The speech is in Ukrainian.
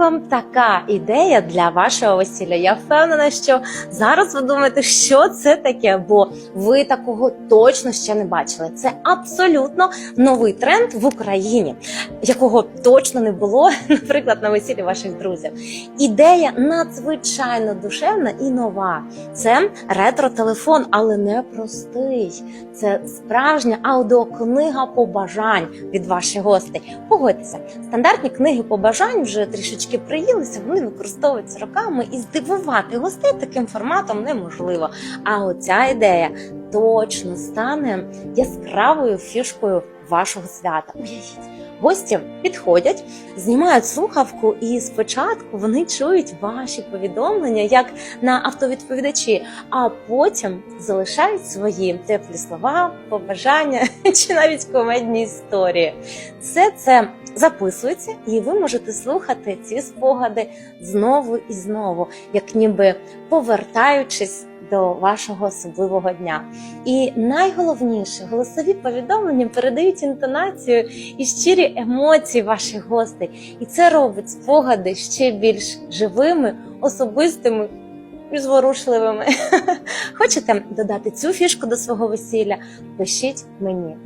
вам така ідея для вашого весілля? Я впевнена, що зараз ви думаєте, що це таке, бо ви такого точно ще не бачили. Це абсолютно новий тренд в Україні, якого точно не було, наприклад, на весіллі ваших друзів. Ідея надзвичайно душевна і нова. Це ретро-телефон, але не простий. Це справжня аудіокнига побажань від ваших гостей. Погодьтеся, стандартні книги побажань вже трішечки приїлися, вони використовуються роками, і здивувати гостей таким форматом неможливо. А оця ідея точно стане яскравою фішкою вашого свята. Уявіть. Гості підходять, знімають слухавку, і спочатку вони чують ваші повідомлення як на автовідповідачі, а потім залишають свої теплі слова, побажання чи навіть комедні історії. Все це записується, і ви можете слухати ці спогади знову і знову, як ніби повертаючись до вашого особливого дня. І найголовніше, голосові повідомлення передають інтонацію і щирі емоції ваших гостей. І це робить спогади ще більш живими, особистими і зворушливими. Хочете додати цю фішку до свого весілля? Пишіть мені.